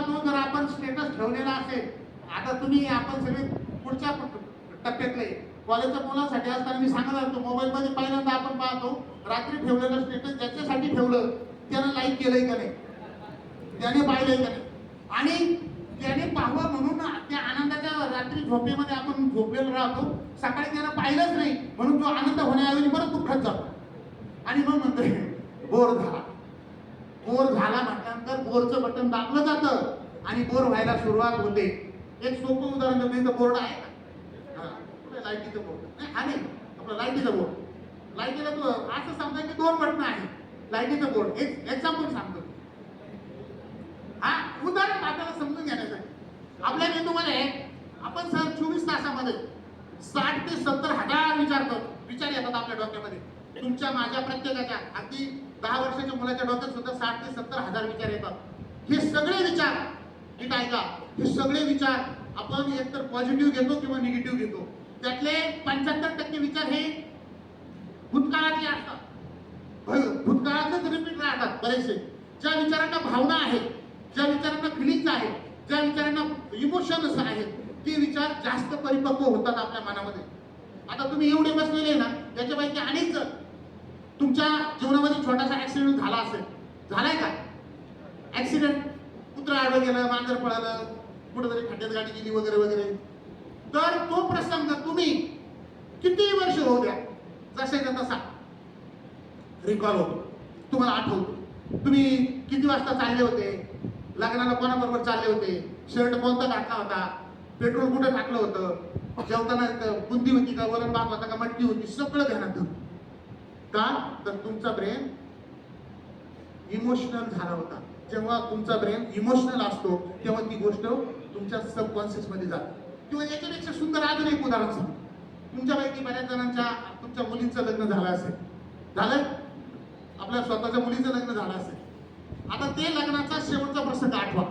तो जर आपण स्टेटस ठेवलेला असेल आता तुम्ही आपण सगळे पुढच्या टप्प्यातले कॉलेजच्या मुलांसाठी असताना मी सांगत असतो मोबाईलमध्ये पहिल्यांदा आपण पाहतो रात्री ठेवलेलं स्टेटस ज्याच्यासाठी ठेवलं त्यानं लाईक केलंय का नाही? त्याने पाहिलंय का नाही? आणि त्याने पाहावं म्हणून त्या आनंदाच्या रात्री झोपेमध्ये आपण झोपलेलो राहतो सकाळी त्यानं पाहिलंच नाही म्हणून तो आनंद होण्याऐवजी परत दुःखात जातो. आणि मग म्हणतोय बोर झाला. बोर झाला म्हटल्यानंतर बोरचं बटन दाबलं जातं आणि बोर व्हायला सुरुवात होते. एक सोपं उदाहरण देतो इथं बोर्ड आहे का? हा, लाईटीचं बोर्ड? नाही हा नाही आपलं लाईटीचं बोर्ड. लाईटीला तो असं समजा की दोन बटन आहे लाईटीचं बोर्ड. एक एक्झाम्पल सांगतो. हा उदाहरण आपल्याला समजून घेण्यासाठी. आपल्या मेंदूमध्ये आपण सर चोवीस तासामध्ये साठ ते सत्तर हजार विचार करतो. विचार येतात आपल्या डोक्यामध्ये. तुमच्या माझ्या प्रत्येकाच्या. अगदी दहा वर्षाच्या मुलाच्या डोक्यात सुद्धा साठ ते सत्तर हजार विचार येतात. हे सगळे विचार नीट ऐका हे सगळे विचार आपण एकतर पॉझिटिव्ह घेतो किंवा निगेटिव्ह घेतो. त्यातले पंच्याहत्तर टक्के विचार हे भूतकाळातले असतात. भूतकाळातच रिपीट राहतात बरेचसे. ज्या विचारांना भावना आहेत ज्या विचारांना फिलिंग्स आहेत ज्या विचारांना इमोशन्स आहेत ते विचार जास्त परिपक्व होतात आपल्या मनामध्ये. आता तुम्ही एवढे बसलेले ना त्याच्यापैकी अनेक जण तुमच्या जीवनामध्ये छोटा ऍक्सिडेंट झाला असेल झालाय का ऍक्सिडेंट कुत्रा आडवं गेलं मांजर पळालं कुठेतरी खड्ड्यात गाडी गेली वगैरे वगैरे. तर तो प्रसंग तुम्ही किती वर्ष होऊ द्या? जशाचा तसा. रिकॉल होतो. तुम्हाला आठवतो. तुम्ही किती वाजता चालले होते? लग्नाला कोणाबरोबर चालले होते? शर्ट कोणता घातला होता? पेट्रोल कुठं टाकलं होतं? जेवताना बुंदी होती का वरण बाप होता का मटकी होती? सगळं ध्यानात ठेवून का? तर तुमचा ब्रेन इमोशनल झाला होता. जेव्हा तुमचा ब्रेन इमोशनल असतो तेव्हा ती गोष्ट तुमच्या सबकॉन्शियसमध्ये जाते. किंवा याच्यापेक्षा सुंदर अजून एक उदाहरण सांग तुमच्यापैकी बऱ्याच जणांच्या तुमच्या मुलींचं लग्न झालं असेल. झालं? आपल्या स्वतःच्या मुलीचं लग्न झालं असेल. आता ते लग्नाचा शेवटचा प्रसंग आठवा.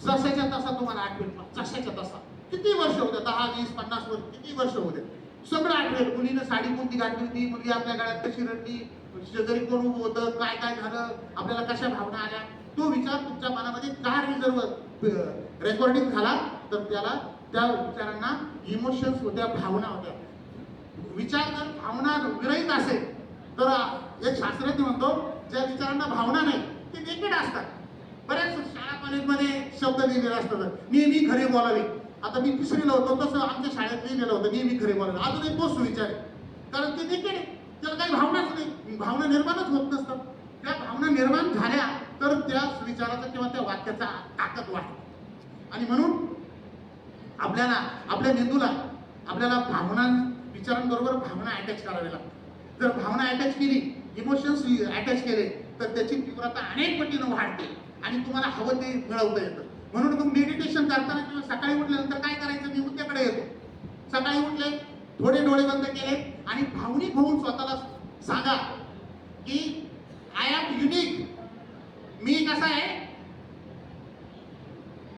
जशाच्या तसा तुम्हाला आठवेल. जशाच्या तसा. किती वर्ष होत्या दहा वीस पन्नास वर्ष. किती वर्ष होते सगळं आठवेल. मुलीनं साडी कोणती घातली होती? मुलगी आपल्या गळ्यात कशी रडली? शेजारी कोण उभं होतं काय काय झालं आपल्याला कशा भावना आल्या तो विचार तुमच्या मनामध्ये का रिझर्व रेकॉर्डिंग झाला तर त्याला त्या विचारांना इमोशन्स होत्या भावना होत्या. विचार जर भावना विरहित असेल तर एक शास्त्रज्ञ म्हणतो ज्या विचारांना भावना नाही ते नेकेड असतात. बऱ्याच शाळा कॉलेजमध्ये शब्द लिहिलेले असतात. नेहमी खरे बोलावे. आता मी तिसरीला होतो तसं आमच्या शाळेत लिहिलेलं होतं नेहमी खरे बोलावे. एक तोच विचार आहे कारण ते नेकेड आहे त्याला काही भावनाच नाही भावना निर्माणच होत नसतात. त्या भावना निर्माण झाल्या तर त्या सुविचाराचा किंवा त्या वाक्याचा ताकद वाढते. आणि म्हणून आपल्याला आपल्या मेंदूला आपल्याला भावना विचारांबरोबर भावना अटॅच करावी लागतात. जर भावना अटॅच केली इमोशन्स अटॅच केले तर त्याची तीव्रता अनेक पटीनं वाढते आणि तुम्हाला हवं ते मिळवता येतं. म्हणून मग मेडिटेशन करताना किंवा सकाळी उठल्यानंतर काय करायचं? मी उद्याकडे येतो. सकाळी उठले थोडे डोळे बंद केले आणि भावनिक होऊन स्वतःला सांगा की आय एम युनिक मी कसा आहे?